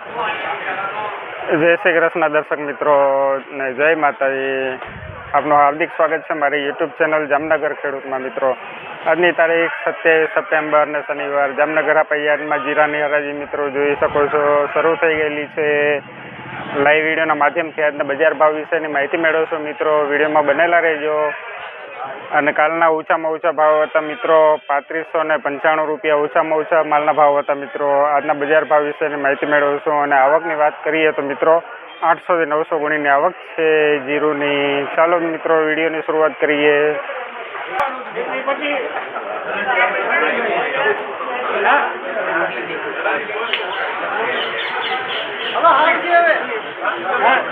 જય શ્રી કૃષ્ણ દર્શક મિત્રો ને જય માતાજી. આપનું હાર્દિક સ્વાગત છે મારી યુટ્યુબ ચેનલ જામનગર ખેડૂતમાં મિત્રો. આજની તારીખ સત્યાવીસ સપ્ટેમ્બર ને શનિવાર. જામનગર આ પૈયાદમાં જીરાની હરાજી મિત્રો જોઈ શકો છો. શરૂ થઈ ગયેલી છે લાઈવ વિડીયોના માધ્યમથી આજના બજાર ભાવ વિશેની માહિતી મેળવશો મિત્રો. વિડીયોમાં બનેલા રહેજો. અને કાલના ઓછામાં ઓછા ભાવ હતા મિત્રો પાંત્રીસો ને પંચાણું રૂપિયા, ઓછામાં ઓછા માલના ભાવ હતા મિત્રો. આજના બજાર ભાવ વિશેની માહિતી મેળવીશું અને આવકની વાત કરીએ તો મિત્રો આઠસોથી નવસો ગુણીની આવક છે જીરુની. ચાલો મિત્રો, વિડીયોની શરૂઆત કરીએ.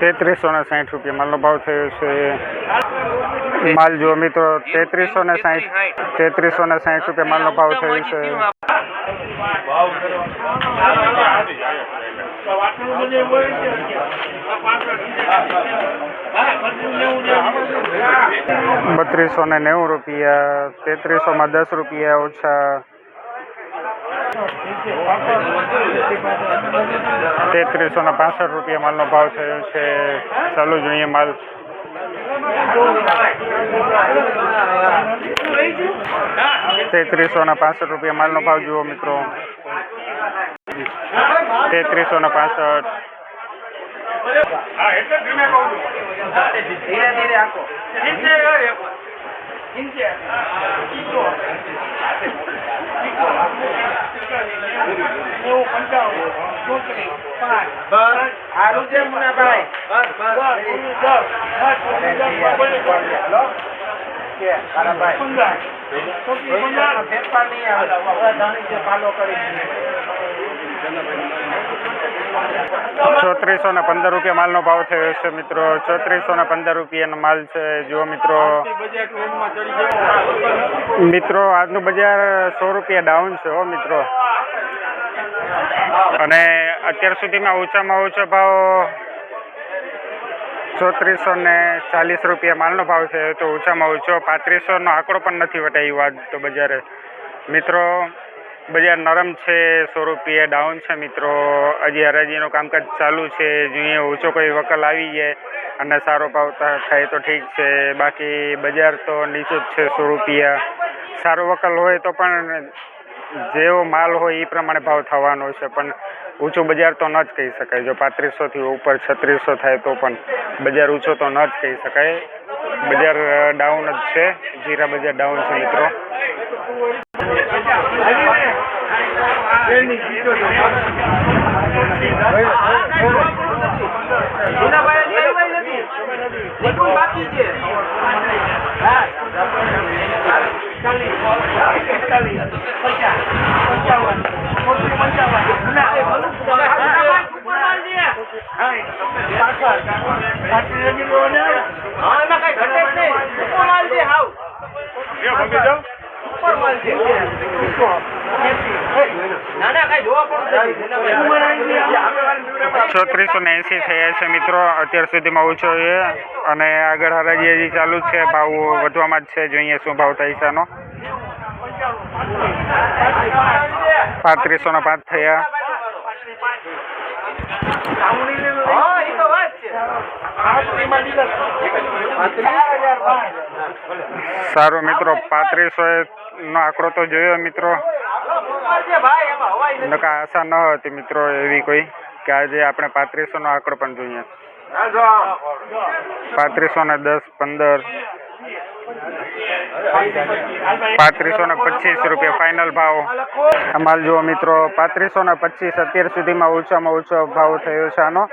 તેત્રીસો ને સાઠ રૂપિયા માલનો ભાવ થયો છે. માલ જો મિત્રો તેત્રીસો ને સાઠ તેત્રીસો ને સાઠ રૂપિયા માલનો ભાવ થયો છે. બત્રીસો ને નેવું રૂપિયા, તેત્રીસોમાં દસ રૂપિયા ઓછા. તેત્રીસો ને પાસઠ રૂપિયા માલનો ભાવ થયો છે. ચાલુ જોઈએ માલ. તેત્રીસો ને પાસઠ રૂપિયા માલનો ભાવ જુઓ મિત્રો. તેત્રીસો ને પાસઠ. ધીરે ધીરે આખો. બસ. સારું છે મુનાભાઈ. બસ બસ. ફેરફાર નહીં આવે. પાલો કરી. ચોત્રીસો ને પંદર રૂપિયા માલનો ભાવ થયો છે મિત્રો. ચોત્રીસો ને પંદર રૂપિયાનો માલ છે. જુઓ મિત્રો. મિત્રો, આજનું બજાર સો રૂપિયા ડાઉન છે હો મિત્રો. અને અત્યાર સુધીમાં ઓછામાં ઓછો ભાવ ચોત્રીસો ને ચાલીસ રૂપિયા માલનો ભાવ થયો તો ઓછામાં ઓછો પાંત્રીસોનો આંકડો પણ નથી વટાયો આજ તો બજારે. મિત્રો બજાર નરમ છે સો રૂપિયા ડાઉન છે મિત્રો. હજી હરાજીનું કામકાજ ચાલુ છે, જોઈએ ઓછો કોઈ વકલ આવી જાય અને સારો ભાવ થાય તો ઠીક છે. બાકી બજાર તો નીચું જ છે સો રૂપિયા સારો વકલ હોય તો પણ જેવો માલ હોય એ પ્રમાણે ભાવ થવાનો છે, પણ ઊંચું બજાર તો ન જ કહી શકાય. જો પાંત્રીસોથી ઉપર છત્રીસો થાય તો પણ બજાર ઊંચો તો ન જ કહી શકાય. બજાર ડાઉન જ છે. જીરા બજાર ડાઉન છે મિત્રો મુનાભાઈ હજી આવ્યા નથી બધું બાકી છે. હા. હા એમાં કઈ ઘટે જ નહીં. માલ છે? હાવ. માલ છે ના એંસી થયા છે મિત્રો અત્યાર સુધીમાં ઓછો છે અને આગળ હરાજી હજી ચાલુ જ છે ભાવ વધવામાં જ છે જોઈએ શું ભાવ થાય છે આનો. પાંત્રીસો ના પાંચ થયા. હા એ તો વાત છે. સારું મિત્રો, પાંત્રીસો નો આંકડો તો જોયો મિત્રો. નકા આશા ન હતી મિત્રો એવી કોઈ, કે આજે આપણે પાંત્રીસો નો આંકડો પણ જોઈએ. પાંત્રીસો ને દસ, પંદર, પાંત્રીસો ને પચીસ રૂપિયા ફાઇનલ ભાવ. અમાલ જુઓ મિત્રો, પાંત્રીસો ને પચીસ અત્યાર સુધીમાં ઓછામાં ઓછો ભાવ થયો છે આનો.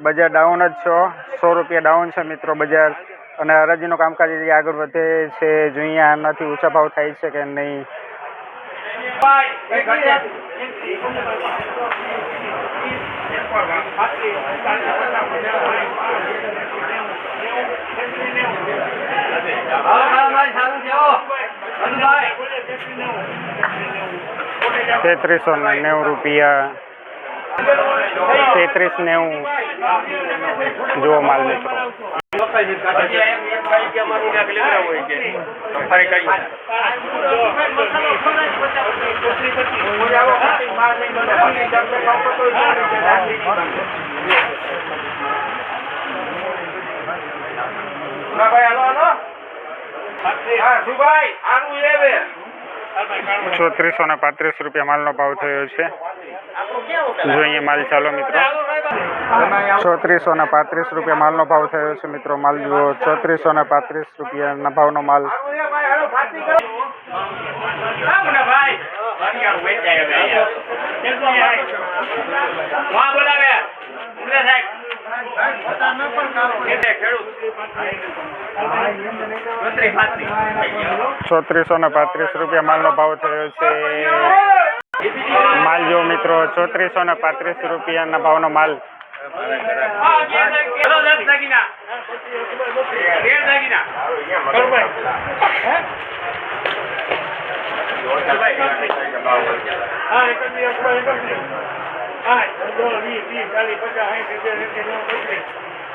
બજાર ડાઉન જ છો. સો રૂપિયા ડાઉન છે મિત્રો બજાર. અને હરાજીનું કામકાજ જે આગળ વધે છે જોઈએ આનાથી ઊંચા ભાવ થાય છે કે નહીં? તેત્રીસો નેવું રૂપિયા. તેત્રીસ નેવું. જુઓ માલ મિત્રો. ચોત્રીસો ને પાંત્રીસ રૂપિયા માલનો ભાવ થયો છે. જોઈએ માલ ચાલો મિત્રો. ચોત્રીસો ને પાંત્રીસ રૂપિયા માલનો ભાવ થયો છે મિત્રો. માલ જુઓ ચોત્રીસો ને પાંત્રીસ રૂપિયાના ભાવનો માલ. ચોત્રીસો ને પાંત્રીસ રૂપિયા માલનો ભાવ થયો છે. માલ જો મિત્રો ચોત્રીસો ને પાંત્રીસ રૂપિયાના ભાવનો માલ.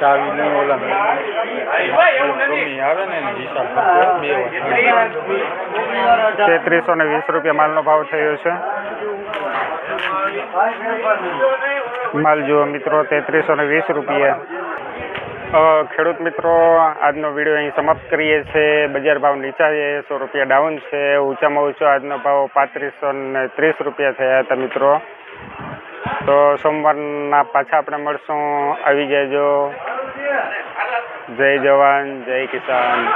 ચાવીને ઓલા આવે ને હિસાબ. તેત્રીસો ને વીસ રૂપિયા માલનો ભાવ થયો છે. માલ જુઓ મિત્રો તેત્રીસો ને વીસ રૂપિયા. ખેડૂત મિત્રો આજનો વીડિયો અહીં સમાપ્ત કરીએ છીએ. બજાર ભાવ નીચા છે સો રૂપિયા ડાઉન છે ઊંચામાં ઊંચો આજનો ભાવ પાંત્રીસો ને ત્રીસ રૂપિયા થયા હતા મિત્રો. તો સોમવારના પાછા આપણે મળશું. આવી જજો. જય જવાન જય કિસાન.